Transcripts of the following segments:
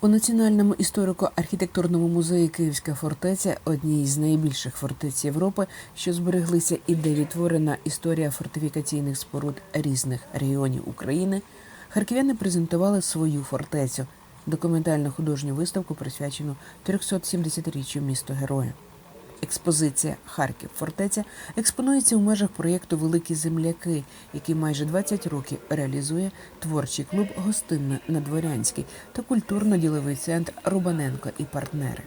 У Національному історико-архітектурному музеї Київська фортеця одній з найбільших фортець Європи, що збереглися і де відтворена історія фортифікаційних споруд різних регіонів України, харків'яни презентували свою фортецю документально художню виставку, присвячену 370-річчю міста Героя. Експозиція Харків фортеця експонується у межах проєкту Великі земляки, який майже 20 років реалізує творчий клуб Гостинна на Дворянській та культурно-діловий центр Рубаненко і партнери.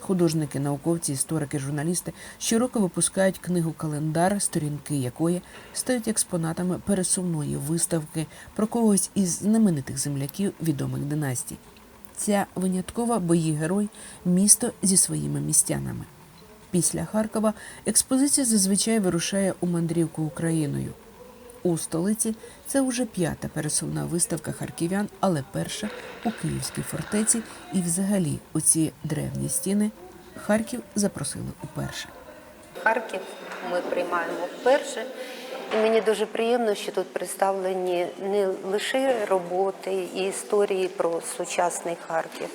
Художники, науковці, історики, журналісти щороку випускають книгу Календар, сторінки якої стають експонатами пересувної виставки про когось із знаменитих земляків відомих династій. Ця виняткова бої герой місто зі своїми містянами. Після Харкова експозиція зазвичай вирушає у мандрівку Україною. У столиці це вже п'ята пересувна виставка харків'ян, але перша у Київській фортеці і взагалі у ці древні стіни Харків запросили уперше. Харків ми приймаємо вперше. І мені дуже приємно, що тут представлені не лише роботи і історії про сучасний Харків.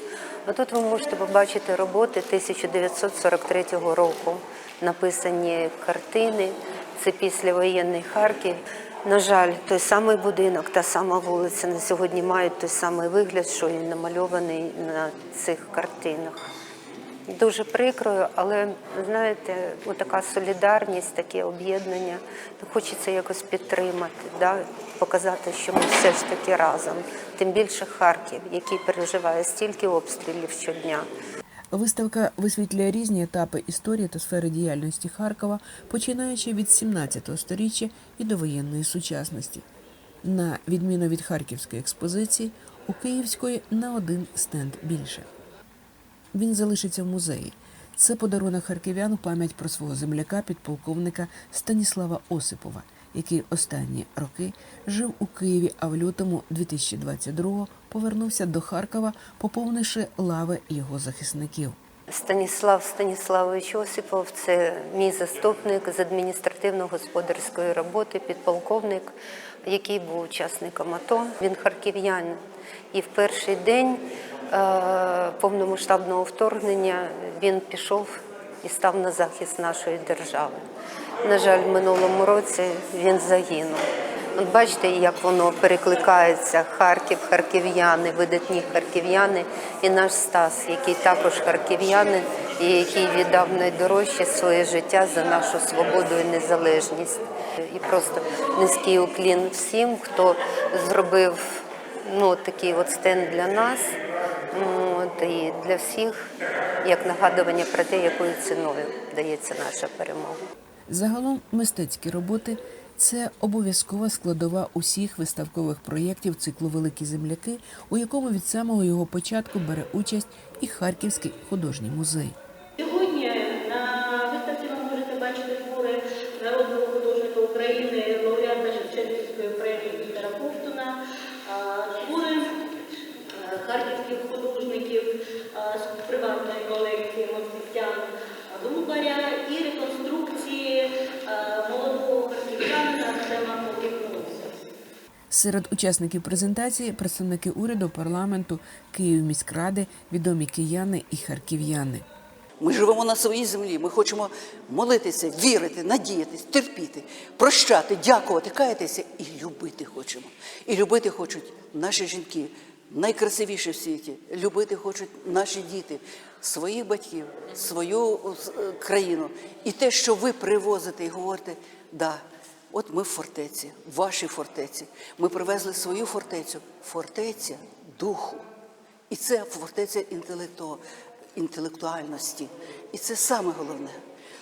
А тут ви можете побачити роботи 1943 року, написані картини. Це післявоєнний Харків. На жаль, той самий будинок, та сама вулиця на сьогодні мають той самий вигляд, що і намальований на цих картинах. Дуже прикрою, але знаєте, така солідарність, таке об'єднання. Хочеться якось підтримати, да? показати, що ми все ж таки разом. Тим більше Харків, який переживає стільки обстрілів щодня. Виставка висвітлює різні етапи історії та сфери діяльності Харкова, починаючи від 17 століття і до воєнної сучасності. На відміну від харківської експозиції, у Київської на один стенд більше. Він залишиться в музеї. Це подарунок харків'ян у пам'ять про свого земляка, підполковника Станіслава Осипова, який останні роки жив у Києві, а в лютому 2022-го повернувся до Харкова, поповнивши лави його захисників. Станіслав Станіславович Осипов це мій заступник з адміністративно-господарської роботи, підполковник, який був учасником АТО. Він харків'янин. І в перший день повномасштабного вторгнення він пішов і став на захист нашої держави. На жаль, в минулому році він загинув. От бачите, як воно перекликається Харків, харків'яни, видатні харків'яни і наш Стас, який також харків'янин і який віддав найдорожче своє життя за нашу свободу і незалежність. І просто низький уклін всім, хто зробив ну, такий от стенд для нас. От, і для всіх як нагадування про те, якою ціною дається наша перемога. Загалом мистецькі роботи це обов'язкова складова усіх виставкових проєктів циклу Великі земляки, у якому від самого його початку бере участь і Харківський художній музей. Сьогодні на виставці ви можете бачити твори народного художника України, лауреата Шевченківської премії Віктора Ковтуна, а, твори е, харківських художників а, з колекції Мовсістян Грубаря і реконструкції е, молодого харків'янина Артема Покіпнуса. Серед учасників презентації представники уряду, парламенту, Київміськради, відомі кияни і харків'яни. Ми живемо на своїй землі. Ми хочемо молитися, вірити, надіятись, терпіти, прощати, дякувати, каятися і любити хочемо. І любити хочуть наші жінки, найкрасивіші в світі. Любити хочуть наші діти, своїх батьків, свою е, країну. І те, що ви привозите і говорите, да. От ми в фортеці, в вашій фортеці. Ми привезли свою фортецю, фортеця духу. І це фортеця інтелекту, інтелектуальності. І це саме головне.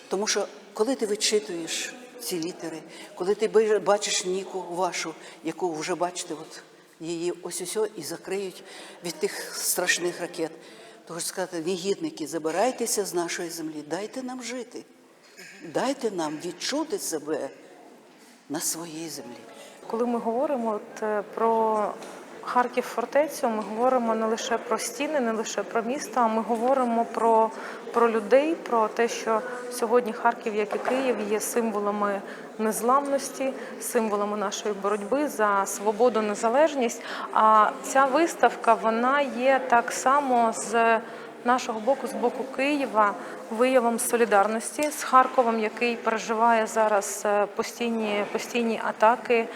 Тому що коли ти вичитуєш ці літери, коли ти бачиш Ніку вашу, яку вже бачите, от її ось усьо і закриють від тих страшних ракет, Тож сказати, негідники, забирайтеся з нашої землі, дайте нам жити, дайте нам відчути себе на своїй землі. Коли ми говоримо от, е, про Харків фортецю ми говоримо не лише про стіни, не лише про місто, а ми говоримо про, про людей, про те, що сьогодні Харків, як і Київ, є символами незламності, символами нашої боротьби за свободу, незалежність. А ця виставка вона є так само з нашого боку, з боку Києва, виявом солідарності з Харковом, який переживає зараз е, постійні, постійні атаки, е,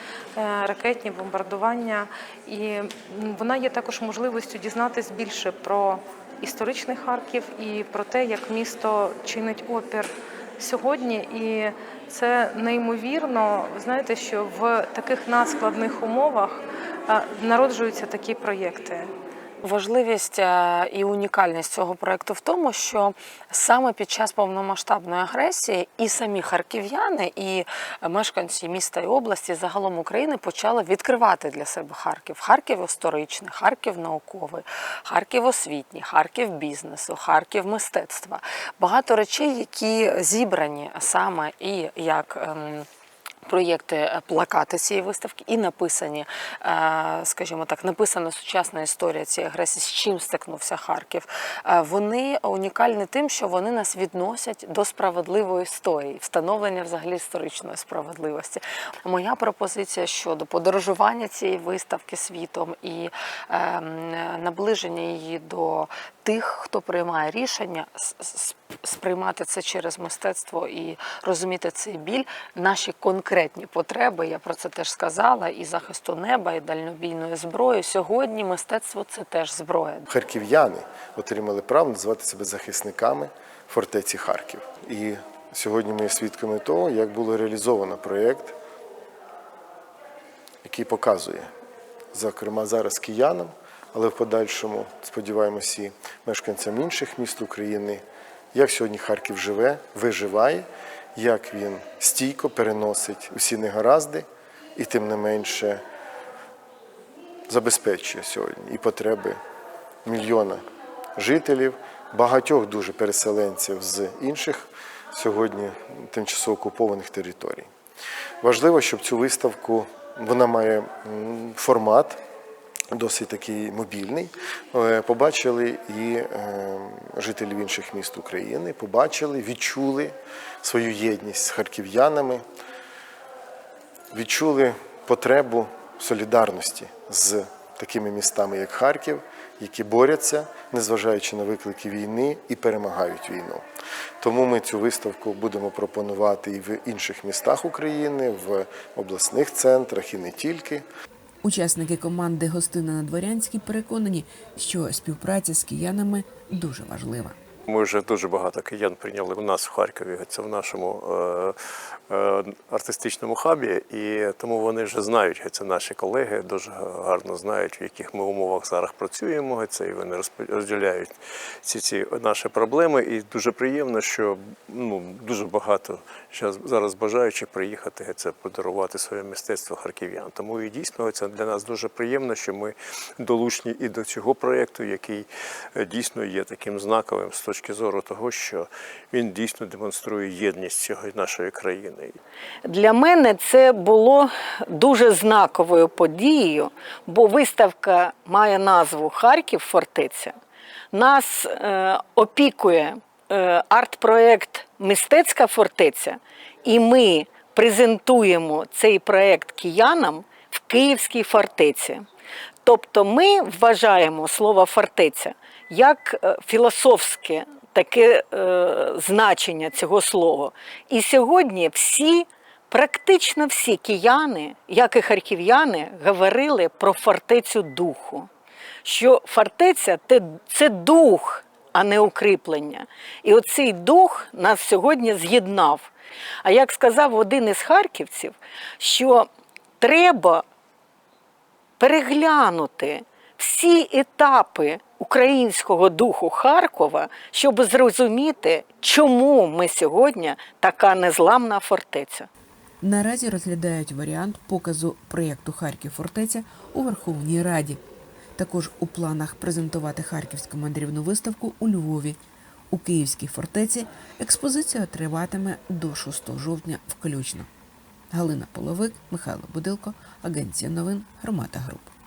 ракетні бомбардування. І вона є також можливістю дізнатись більше про історичний Харків і про те, як місто чинить опір сьогодні. І це неймовірно. Ви знаєте, що в таких надскладних умовах е, народжуються такі проєкти. Важливість е, і унікальність цього проекту в тому, що саме під час повномасштабної агресії і самі харків'яни, і мешканці міста і області загалом України почали відкривати для себе Харків. Харків історичний, Харків науковий, Харків освітній, Харків бізнесу, Харків мистецтва. Багато речей, які зібрані саме і як. Проєкти е, плакати цієї виставки і написані, е, скажімо так, написана сучасна історія цієї агресії, з чим стикнувся Харків. Е, Вони унікальні тим, що вони нас відносять до справедливої історії, встановлення взагалі історичної справедливості. Моя пропозиція щодо подорожування цієї виставки світом і ем, наближення її до тих, хто приймає рішення, сприймати це через мистецтво і розуміти цей біль, наші конкретні потреби. Я про це теж сказала, і захисту неба, і дальнобійної зброї. Сьогодні мистецтво це теж зброя. харків'яни отримали право називати себе захисниками фортеці Харків. І сьогодні ми є свідками того, як було реалізовано проєкт, який показує, зокрема, зараз киянам, але в подальшому, сподіваємося, і мешканцям інших міст України, як сьогодні Харків живе, виживає, як він стійко переносить усі негаразди і тим не менше забезпечує сьогодні і потреби мільйона жителів, багатьох дуже переселенців з інших сьогодні тимчасово окупованих територій. Важливо, щоб цю виставку вона має формат. Досить такий мобільний. Побачили і е, жителів інших міст України, побачили, відчули свою єдність з харків'янами, відчули потребу солідарності з такими містами, як Харків, які борються, незважаючи на виклики війни, і перемагають війну. Тому ми цю виставку будемо пропонувати і в інших містах України, в обласних центрах і не тільки. Учасники команди Гостина на Дворянській переконані, що співпраця з киянами дуже важлива. Ми вже дуже багато киян прийняли у нас в Харкові. Це в нашому е, е, артистичному хабі, і тому вони вже знають, це наші колеги дуже гарно знають, в яких ми умовах зараз працюємо. Це і вони розділяють ці, ці наші проблеми. І дуже приємно, що ну дуже багато зараз, бажаючих приїхати це подарувати своє мистецтво харків'ян. Тому і дійсно це для нас дуже приємно, що ми долучні і до цього проєкту, який е, дійсно є таким знаковим з точки зору того, що він дійсно демонструє єдність цього нашої країни. Для мене це було дуже знаковою подією, бо виставка має назву Харків фортеця. Нас е, опікує е, арт-проект Мистецька фортеця, і ми презентуємо цей проект киянам в Київській фортеці. Тобто ми вважаємо слово фортеця як е, філософське таке е, значення цього слова. І сьогодні всі, практично всі кияни, як і харків'яни, говорили про фортецю духу. Що фортеця те- це дух, а не укріплення. І оцей дух нас сьогодні з'єднав. А як сказав один із харківців, що треба переглянути всі етапи українського духу Харкова, щоб зрозуміти, чому ми сьогодні така незламна фортеця. Наразі розглядають варіант показу проєкту Харків фортеця у Верховній Раді. Також у планах презентувати харківську мандрівну виставку у Львові. У Київській фортеці експозиція триватиме до 6 жовтня включно. Галина Половик, Михайло Будилко, Агенція новин Громада Груп.